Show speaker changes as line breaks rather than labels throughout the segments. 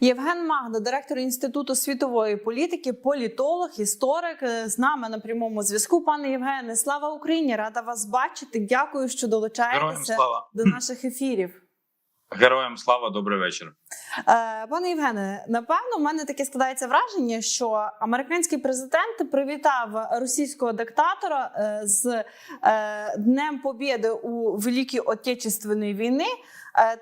Євген Магда, директор інституту світової політики, політолог, історик е, з нами на прямому зв'язку. Пане Євгене, слава Україні! Рада вас бачити. Дякую, що долучаєтеся до наших ефірів.
Героям слава, добрий вечір.
Е, Пане Євгене, напевно, в мене таке складається враження, що американський президент привітав російського диктатора е, з е, Днем Побєди у Великій Отечественної війни.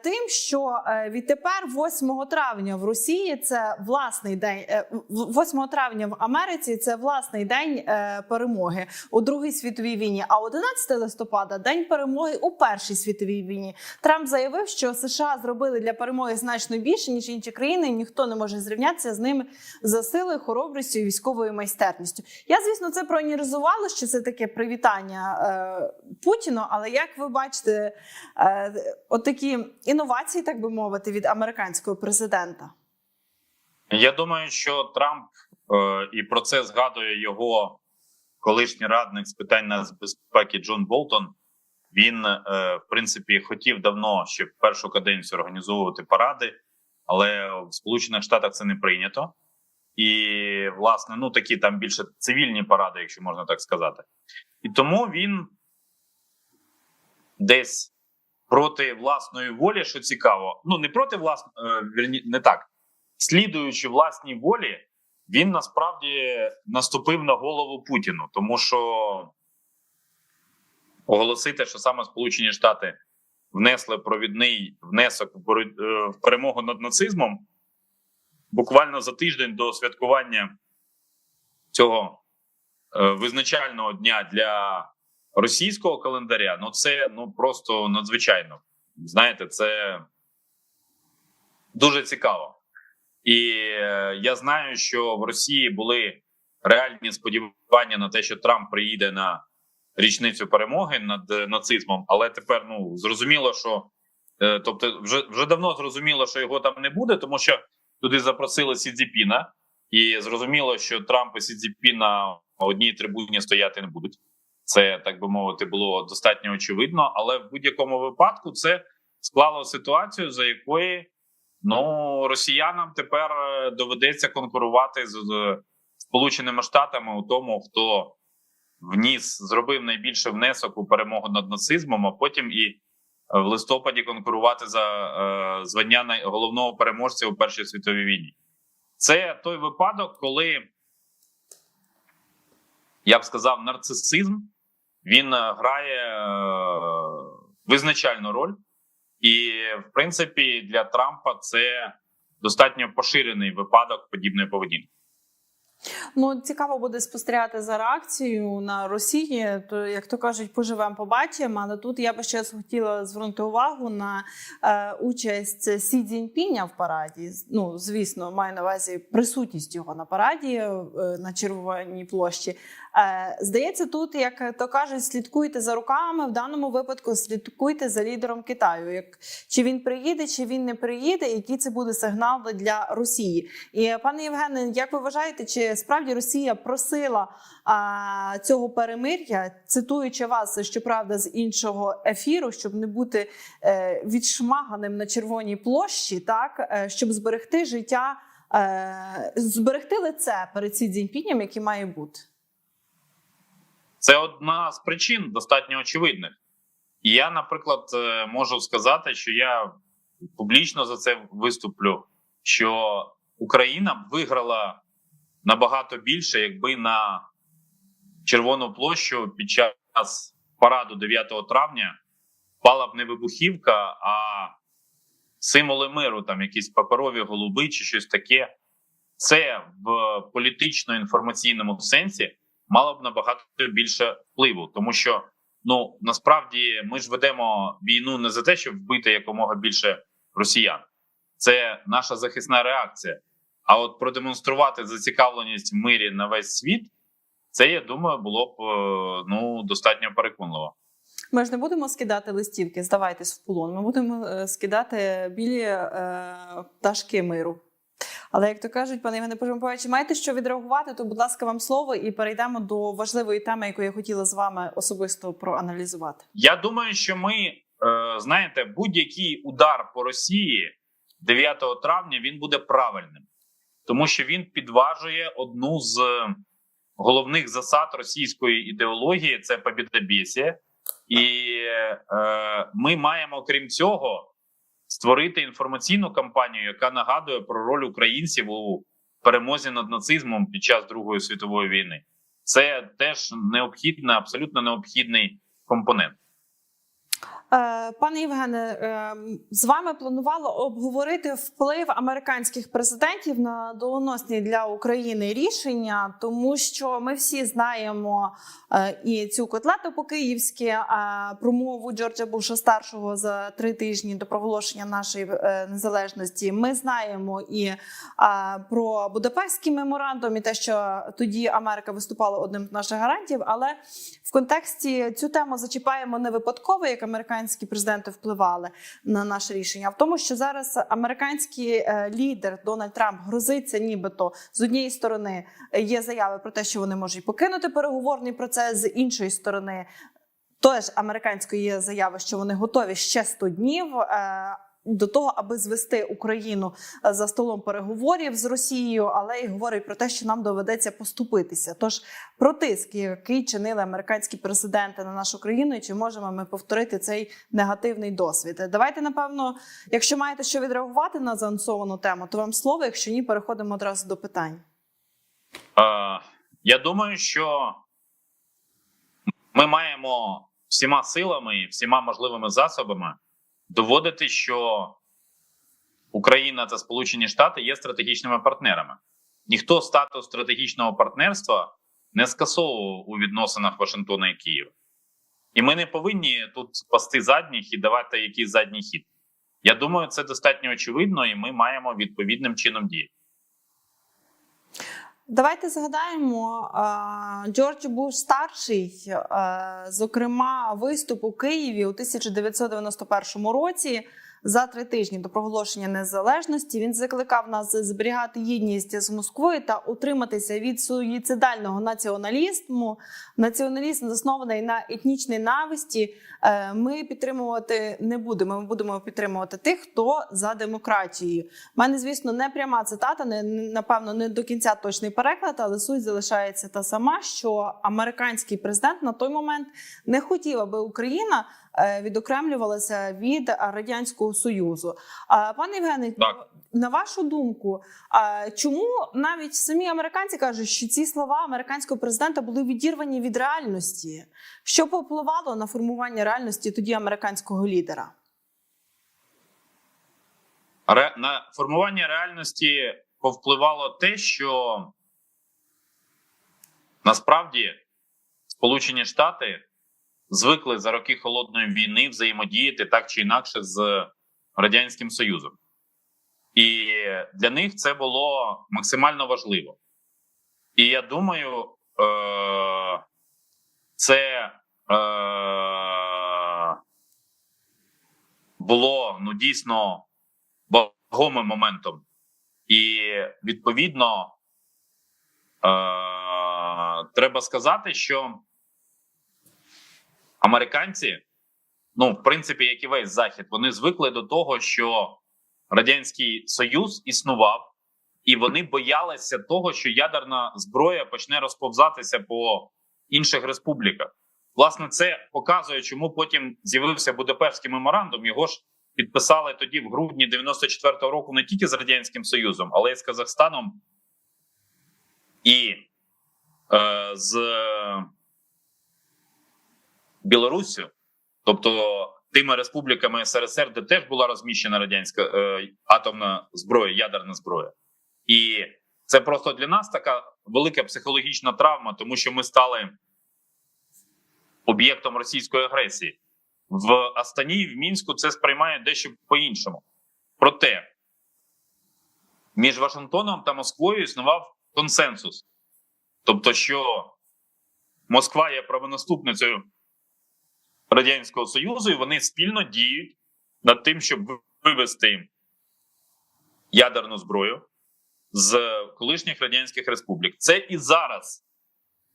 Тим, що відтепер, 8 травня в Росії, це власний день, е, 8 травня в Америці це власний день перемоги у Другій світовій війні. А 11 листопада день перемоги у Першій світовій війні. Трамп заявив, що США зробили для перемоги значно більше ніж інші країни. Ніхто не може зрівнятися з ними за силою, хоробрістю і військовою майстерністю. Я звісно це проаналізувала, що це таке привітання е, Путіну. Але як ви бачите, е, отакі інновації, так би мовити, від американського президента?
Я думаю, що Трамп е, і про це згадує його колишній радник з питань нацбезпеки Джон Болтон. Він, е, в принципі, хотів давно ще першу каденцію організовувати паради, але в Сполучених Штатах це не прийнято. І, власне, ну такі там більше цивільні паради, якщо можна так сказати. І тому він десь проти власної волі, що цікаво, ну не проти власної, вірні, не так. Слідуючи власній волі, він насправді наступив на голову Путіну, тому що оголосити, що саме Сполучені Штати внесли провідний внесок в е, в перемогу над нацизмом буквально за тиждень до святкування цього е, визначального дня для російського календаря. Ну це ну просто надзвичайно. Знаєте, це дуже цікаво. І е, я знаю, що в Росії були реальні сподівання на те, що Трамп приїде на річницю перемоги над е, нацизмом, але тепер ну зрозуміло, що е, тобто, вже вже давно зрозуміло, що його там не буде, тому що туди запросили Сі Цзіпіна, і зрозуміло, що Трамп і Сі Цзіпін на одній трибуні стояти не будуть. Це так би мовити було достатньо очевидно, але в будь-якому випадку це склало ситуацію, за якої ну росіянам тепер е, доведеться конкурувати з Сполученими Штатами у тому, хто вніс, зробив найбільший внесок у перемогу над нацизмом, а потім і е, в листопаді конкурувати за е, звання головного переможця у Першій світовій війні. Це той випадок, коли я б сказав, нарцисизм він е, грає визначальну роль, і в принципі для Трампа це достатньо поширений випадок подібної поведінки.
Ну цікаво буде спостерігати за реакцією на Росії. То як то кажуть, поживемо, побачимо. Але тут я би ще хотіла звернути увагу на е, участь Сі Цзіньпіня в параді. Ну звісно, маю на увазі присутність його на параді е, на Червоній площі. Е, здається, тут як то кажуть, слідкуйте за руками. В даному випадку слідкуйте за лідером Китаю. Як чи він приїде, чи він не приїде, який це буде сигнал для Росії? І пане Євгене, як ви вважаєте, чи справді Росія просила а, цього перемир'я, цитуючи вас, щоправда, з іншого ефіру, щоб не бути е, відшмаганим на червоній площі, так е, щоб зберегти життя, е, зберегти лице перед Сі Цзіньпінем, який має бути?
Це одна з причин достатньо очевидних. І я, наприклад, е, можу сказати, що я публічно за це виступлю, що Україна б виграла набагато більше, якби на Червону площу під час параду 9 травня впала б не вибухівка, а символи миру, там якісь паперові голуби чи щось таке. Це в політично-інформаційному сенсі мало б набагато більше впливу, тому що ну насправді ми ж ведемо війну не за те, щоб вбити якомога більше росіян. Це наша захисна реакція. А от продемонструвати зацікавленість в мирі на весь світ, це я думаю, було б е, ну достатньо переконливо.
Ми ж не будемо скидати листівки, здавайтесь в полон. Ми будемо е, скидати білі е, пташки миру. Але як то кажуть, пане Євгене Пожимпович, маєте що відреагувати, то, будь ласка, вам слово і перейдемо до важливої теми, яку я хотіла з вами особисто проаналізувати.
Я думаю, що ми е, знаєте, будь-який удар по Росії 9 травня він буде правильним, тому що він підважує одну з головних засад російської ідеології це побєдобєсія. І е, ми маємо, крім цього, створити інформаційну кампанію, яка нагадує про роль українців у перемозі над нацизмом під час Другої світової війни. Це теж необхідний, абсолютно необхідний компонент.
Е, Пане Євгене, е, з вами планувало обговорити вплив американських президентів на доленосні для України рішення, тому що ми всі знаємо е, і цю котлету по київськи промову Джорджа Буша старшого за три тижні до проголошення нашої незалежності. Ми знаємо і про Будапештський меморандум, і те, що тоді Америка виступала одним з наших гарантів. Але в контексті цю тему зачіпаємо не випадково, як американські президенти впливали на наше рішення, а в тому, що зараз американський е, лідер Дональд Трамп грозиться, нібито з однієї сторони е, є заяви про те, що вони можуть покинути переговорний процес, з іншої сторони. Теж американської є заяви, що вони готові ще 100 днів е, до того, аби звести Україну е, за столом переговорів з Росією, але й говорить про те, що нам доведеться поступитися. Тож про тиск, який чинили американські президенти на нашу країну, і чи можемо ми повторити цей негативний досвід? Давайте, напевно, якщо маєте що відреагувати на заанонсовану тему, то вам слово. Якщо ні, переходимо одразу до питань.
Е, я думаю, що ми маємо всіма силами всіма можливими засобами доводити, що Україна та Сполучені Штати є стратегічними партнерами. Ніхто статус стратегічного партнерства не скасовував у відносинах Вашингтона і Києва. І ми не повинні тут пасти задніх і давати якийсь задній хід. Я думаю, це достатньо очевидно, і ми маємо відповідним чином діяти.
Давайте згадаємо Джордж Буш старший, зокрема, виступ у Києві у 1991 році. За три тижні до проголошення незалежності він закликав нас зберігати єдність з Москвою та утриматися від суїцидального націоналізму. Націоналізм заснований на етнічній нависті. Е, Ми підтримувати не будемо. Ми будемо підтримувати тих, хто за демократію. У мене, звісно, не пряма цитата, не напевно, не до кінця точний переклад, але суть залишається та сама, що американський президент на той момент не хотів, аби Україна відокремлювалася від радянського союзу. Пане Євгене,
Так.
на вашу думку, чому навіть самі американці кажуть, що ці слова американського президента були відірвані від реальності? Що попливало на формування реальності тоді американського лідера?
Ре... На формування реальності повпливало те, що насправді Сполучені Штати звикли за роки холодної війни взаємодіяти так чи інакше з Радянським Союзом. І для них це було максимально важливо. І я думаю, е- це е- було ну дійсно вагомим моментом. І відповідно е- треба сказати, що американці, ну, в принципі, як і весь захід, вони звикли до того, що Радянський Союз існував, і вони боялися того, що ядерна зброя почне розповзатися по інших республіках. Власне, це показує, чому потім з'явився Будапештський меморандум. Його ж підписали тоді в грудні 94-го року не тільки з Радянським Союзом, але й з Казахстаном і е, з Білоруссю, тобто тими республіками СРСР, де теж була розміщена радянська е, атомна зброя, ядерна зброя. І це просто для нас така велика психологічна травма, тому що ми стали об'єктом російської агресії. В Астані в Мінську це сприймає дещо по-іншому. Проте між Вашингтоном та Москвою існував консенсус. Тобто, що Москва є правонаступницею Радянського Союзу, і вони спільно діють над тим, щоб вивести ядерну зброю з колишніх радянських республік. Це і зараз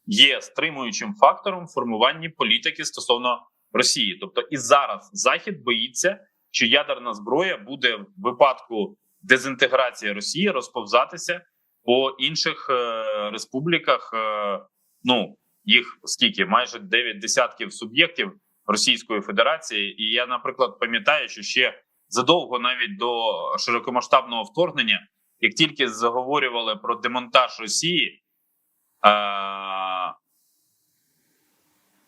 є стримуючим фактором в формуванні політики стосовно Росії. Тобто, і зараз Захід боїться, що ядерна зброя буде в випадку дезінтеграції Росії розповзатися по інших е, республіках. Е, ну їх скільки майже 9 десятків суб'єктів Російської Федерації. І я, наприклад, пам'ятаю, що ще задовго навіть до широкомасштабного вторгнення, як тільки заговорювали про демонтаж Росії, е,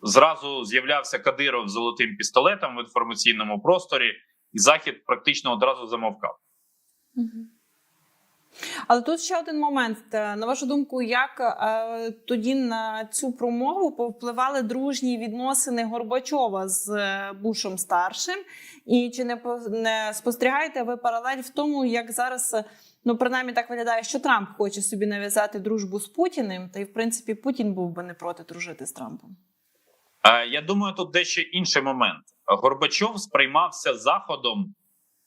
зразу з'являвся Кадиров з золотим пістолетом в інформаційному просторі, і захід практично одразу замовкав.
Мгм. Але тут ще один момент. Е, На вашу думку, як е, тоді на цю промову повпливали дружні відносини Горбачова з е, Бушем старшим? І чи не, не спостерігаєте ви паралель в тому, як зараз, ну принаймні так виглядає, що Трамп хоче собі нав'язати дружбу з Путіним, та й в принципі Путін був би не проти дружити з Трампом?
Я думаю, тут дещо інший момент. Горбачов сприймався заходом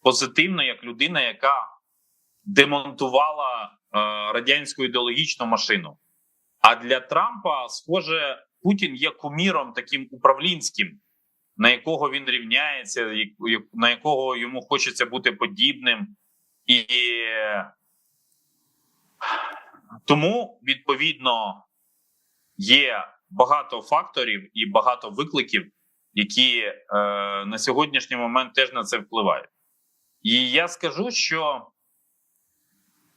позитивно як людина, яка демонтувала е, радянську ідеологічну машину. А для Трампа, схоже, Путін є куміром таким управлінським, на якого він рівняється, на якого йому хочеться бути подібним. І тому, відповідно, є багато факторів і багато викликів, які е, на сьогоднішній момент теж на це впливають. І я скажу, що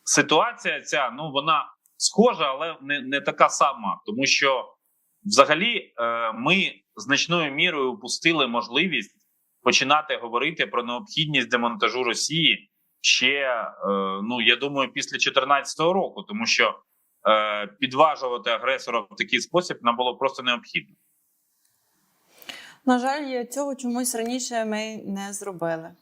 ситуація ця ну вона схожа, але не, не така сама, тому що взагалі е, ми значною мірою упустили можливість починати говорити про необхідність демонтажу Росії ще, е, ну я думаю, після 2014 року, тому що е, підважувати агресора в такий спосіб нам було просто необхідно.
На жаль, цього чомусь раніше ми не зробили.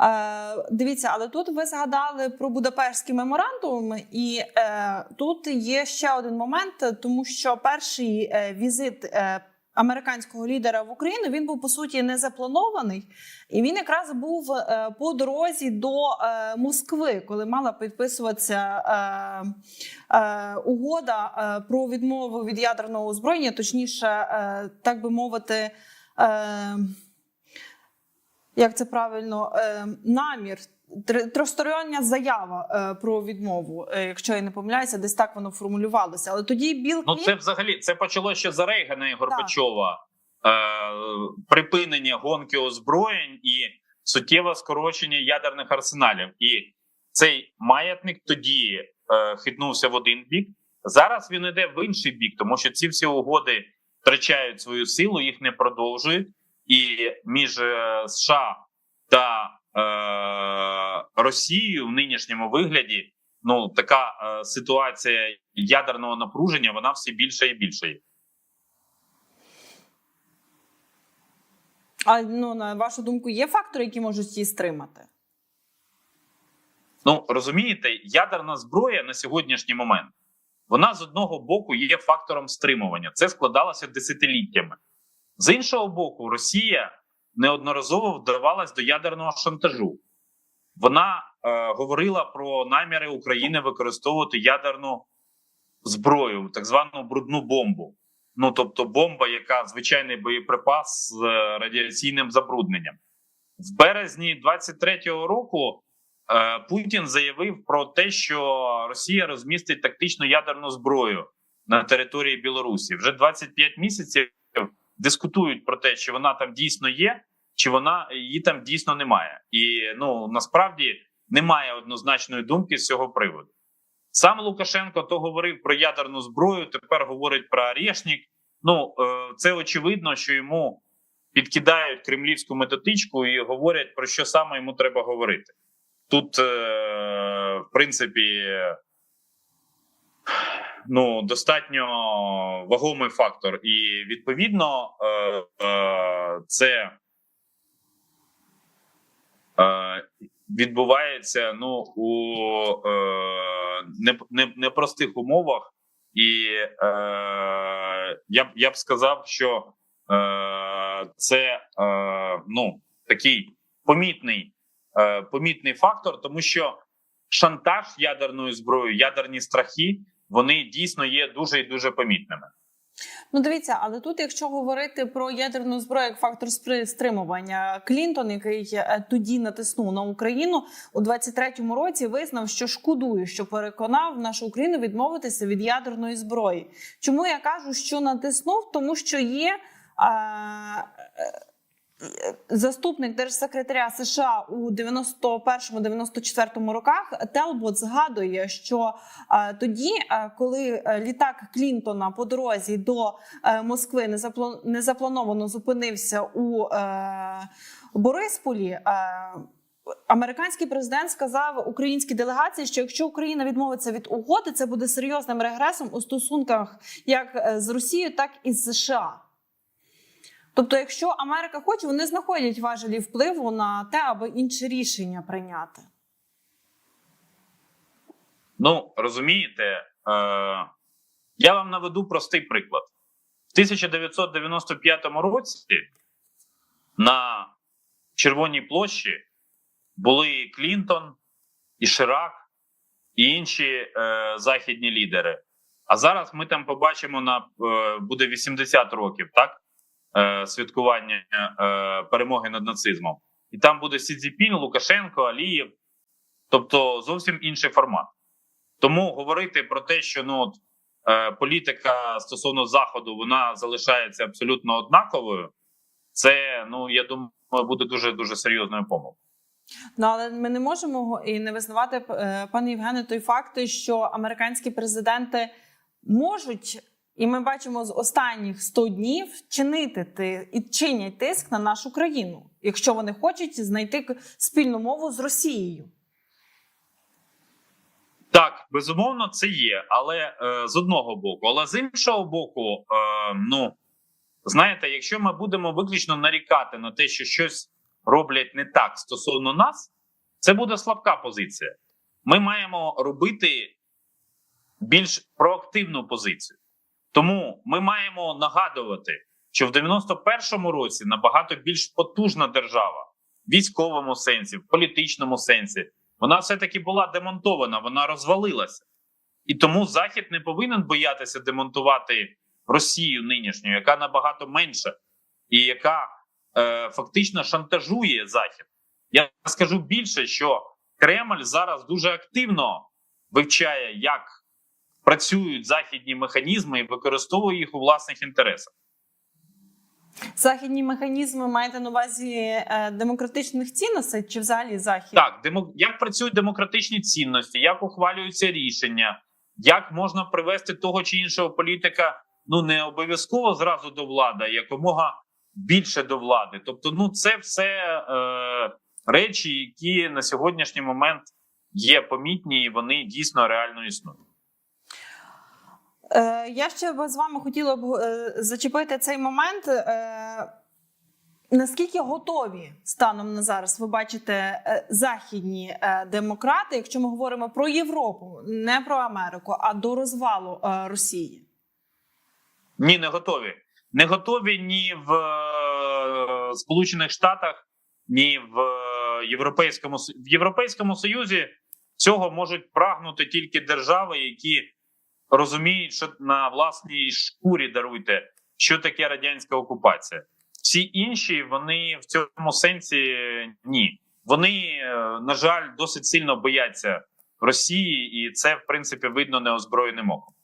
Е, дивіться, але тут ви згадали про Будапештський меморандум, і е, тут є ще один момент, тому що перший е, візит американського лідера в Україну він був по суті не запланований, і він якраз був по дорозі до Москви, коли мала підписуватися угода про відмову від ядерного озброєння, точніше, так би мовити. Як це правильно, е, намір, тр- тристороння заява е, про відмову, е, якщо я не помиляюся, десь так воно формулювалося. Але тоді Білл
Ну, це взагалі це почалося ще за Рейгана і Горбачова. Е, припинення гонки озброєнь і суттєве скорочення ядерних арсеналів. І цей маятник тоді е, хитнувся в один бік. Зараз він іде в інший бік, тому що ці всі угоди втрачають свою силу, їх не продовжують. І між е, США та е, Росією в нинішньому вигляді ну така е, ситуація ядерного напруження вона все більше і більше. є.
А ну на вашу думку, є фактори, які можуть її стримати?
Ну розумієте, ядерна зброя на сьогоднішній момент вона з одного боку є фактором стримування. Це складалося десятиліттями. З іншого боку, Росія неодноразово вдавалась до ядерного шантажу. Вона е, говорила про наміри України використовувати ядерну зброю, так звану брудну бомбу. Ну тобто бомба, яка звичайний боєприпас з е, радіаційним забрудненням. В березні 23-го року е, Путін заявив про те, що Росія розмістить тактичну ядерну зброю на території Білорусі. Вже 25 місяців дискутують про те, чи вона там дійсно є, чи вона її там дійсно немає. І ну насправді немає однозначної думки з цього приводу. Сам Лукашенко то говорив про ядерну зброю, тепер говорить про Орешник. Ну е, це очевидно, що йому підкидають кремлівську методичку і говорять про що саме йому треба говорити. Тут, е, в принципі, ну достатньо вагомий фактор, і відповідно е, е, це е, відбувається ну у не, не, непростих умовах, і я б я б сказав, що це ну такий помітний, помітний фактор, тому що шантаж ядерною зброєю, ядерні страхи, вони дійсно є дуже і дуже помітними.
Ну, дивіться, але тут, якщо говорити про ядерну зброю як фактор стримування, Клінтон, який е, тоді натиснув на Україну у 23-му році, визнав, що шкодує, що переконав нашу Україну відмовитися від ядерної зброї. Чому я кажу, що натиснув? Тому що є. А, е, Заступник держсекретаря США у 91-94 роках Телбот згадує, що е, тоді, е, коли е, літак Клінтона по дорозі до е, Москви незапло- незаплановано зупинився у Борисполі. Американський президент сказав українській делегації, що якщо Україна відмовиться від угоди, це буде серйозним регресом у стосунках як з Росією, так і з США. Тобто, якщо Америка хоче, вони знаходять важелі впливу на те, аби інше рішення прийняти.
Ну, розумієте, е, я вам наведу простий приклад. В 1995 році на Червоній площі були Клінтон і Ширак і інші е, західні лідери. А зараз ми там побачимо на е, буде 80 років, так? Е, святкування е, перемоги над нацизмом. І там буде Сі Цзіпін, Лукашенко, Алієв. Тобто зовсім інший формат. Тому говорити про те, що ну от, е, політика стосовно заходу вона залишається абсолютно однаковою, це ну я думаю, буде дуже дуже серйозною помилкою.
Ну але ми не можемо і не визнавати, пане Євгене, той факт, що американські президенти можуть, і ми бачимо з останніх 100 днів чинити і чинять тиск на нашу країну, якщо вони хочуть знайти спільну мову з Росією.
Так, безумовно, це є, але е, з одного боку, але з іншого боку, е, ну знаєте, якщо ми будемо виключно нарікати на те, що щось роблять не так стосовно нас, це буде слабка позиція. Ми маємо робити більш проактивну позицію. Тому ми маємо нагадувати, що в 91-му році набагато більш потужна держава в військовому сенсі, в політичному сенсі. Вона все-таки була демонтована, вона розвалилася. І тому Захід не повинен боятися демонтувати Росію нинішню, яка набагато менша, і яка е, фактично шантажує Захід. Я скажу більше, що Кремль зараз дуже активно вивчає, як працюють західні механізми і використовує їх у власних інтересах.
Західні механізми маєте на увазі е, демократичних цінностей чи взагалі захід?
Так, демо, як працюють демократичні цінності, як ухвалюються рішення, як можна привести того чи іншого політика, ну не обов'язково зразу до влади, якомога більше до влади. Тобто, ну це все е, речі, які на сьогоднішній момент є помітні, і вони дійсно реально існують.
Е, я ще б з вами хотіла б е, зачепити цей момент. Е, наскільки готові станом на зараз ви бачите західні демократи, якщо ми говоримо про Європу, не про Америку, а до розвалу Росії?
Ні, не готові. Не готові ні в Сполучених Штатах, ні в Європейському в Європейському Союзі цього можуть прагнути тільки держави, які розуміють, що на власній шкурі даруйте, що таке радянська окупація. Всі інші вони в цьому сенсі ні. Вони, е, на жаль, досить сильно бояться Росії, і це в принципі видно неозброєним оком.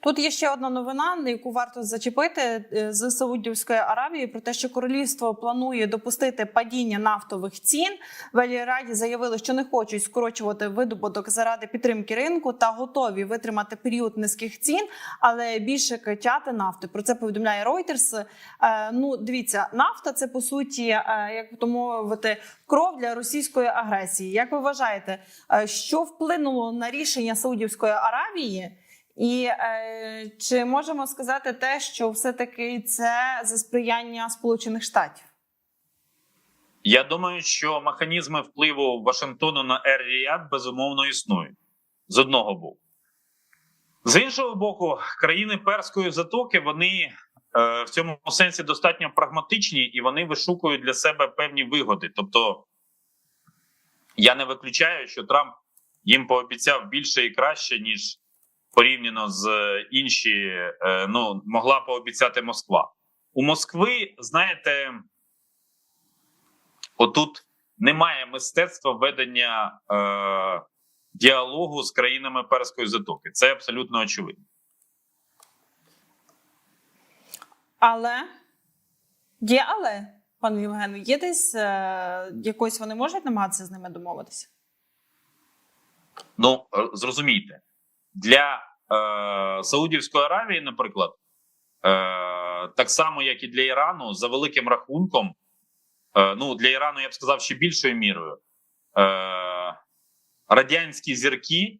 Тут є ще одна новина, на яку варто зачепити е, з Саудівської Аравії про те, що королівство планує допустити падіння нафтових цін. В Елі-Раді заявили, що не хочуть скорочувати видобуток заради підтримки ринку та готові витримати період низьких цін, але більше качати нафти. Про це повідомляє Reuters. Е, Ну, дивіться, нафта це по суті, е, як то мовити, кров для російської агресії. Як ви вважаєте, що вплинуло на рішення Саудівської Аравії? І е, чи можемо сказати те, що все-таки це за сприяння Сполучених Штатів?
Я думаю, що механізми впливу Вашингтону на Ер-Ріяд безумовно існують з одного боку. З іншого боку, країни Перської затоки вони е, в цьому сенсі достатньо прагматичні і вони вишукують для себе певні вигоди. Тобто, я не виключаю, що Трамп їм пообіцяв більше і краще, ніж порівняно з інші, е, ну могла пообіцяти Москва. У Москви, знаєте, отут немає мистецтва ведення е, діалогу з країнами Перської затоки. Це абсолютно очевидно.
Але є але, пане Євгену, є десь е, якось вони можуть намагатися з ними домовитися?
Ну е, зрозумійте, для е, Саудівської Аравії, наприклад, е, так само як і для Ірану, за великим рахунком, е, ну для Ірану я б сказав ще більшою мірою. Е, радянські зірки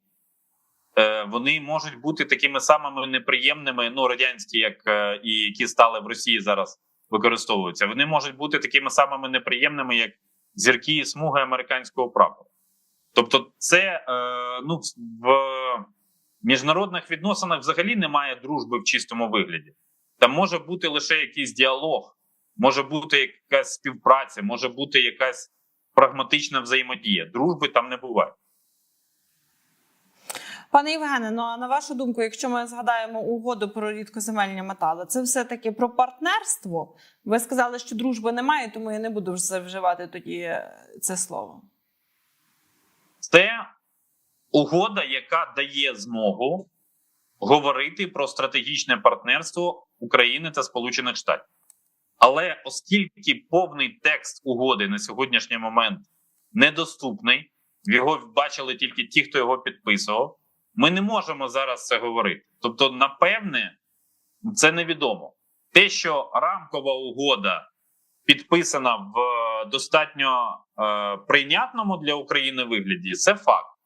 е, вони можуть бути такими самими неприємними. Ну, радянські, як е, і які стали в Росії зараз використовуються. Вони можуть бути такими самими неприємними, як зірки і смуги американського прапора. Тобто, це е, ну в міжнародних відносинах взагалі немає дружби в чистому вигляді. Там може бути лише якийсь діалог, може бути якась співпраця, може бути якась прагматична взаємодія. Дружби там не буває.
Пане Євгене, ну а на вашу думку, якщо ми згадаємо угоду про рідкоземельні метали, це все таки про партнерство. Ви сказали, що дружби немає, тому я не буду вже вживати тоді е, це слово.
Це угода, яка дає змогу говорити про стратегічне партнерство України та Сполучених Штатів. Але оскільки повний текст угоди на сьогоднішній момент недоступний, його бачили тільки ті, хто його підписував, ми не можемо зараз це говорити. Тобто, напевне, це невідомо. Те, що рамкова угода підписана в достатньо е, прийнятному для України вигляді, це факт.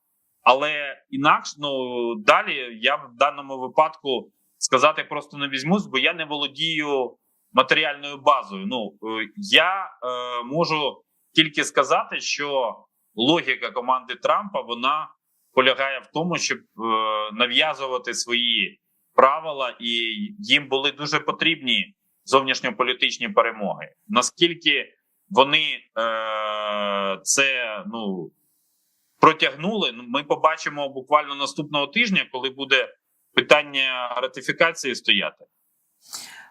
Але інакше ну далі я в даному випадку сказати просто не візьмусь, бо я не володію матеріальною базою. Ну е, я е, можу тільки сказати, що логіка команди Трампа вона полягає в тому, щоб е, нав'язувати свої правила, і їм були дуже потрібні зовнішньополітичні перемоги. Наскільки вони е, це ну протягнули, ну, ми побачимо буквально наступного тижня, коли буде питання ратифікації стояти.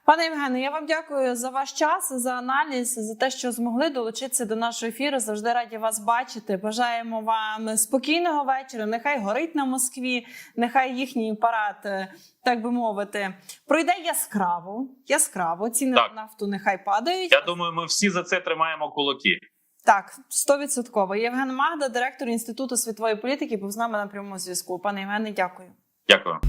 Пане Євгене, я вам дякую за ваш час, за аналіз, за те, що змогли долучитися до нашого ефіру. Завжди раді вас бачити. Бажаємо вам спокійного вечора. Нехай горить на Москві, нехай їхній парад, е, так би мовити, пройде яскраво. Яскраво ціни
Так.
на нафту нехай падають.
Я думаю, ми всі за це тримаємо кулаки.
Так, стовідсотково. Євген Магда, директор інституту світової політики, був з нами на прямому зв'язку. Пане Євгене, дякую.
Дякую.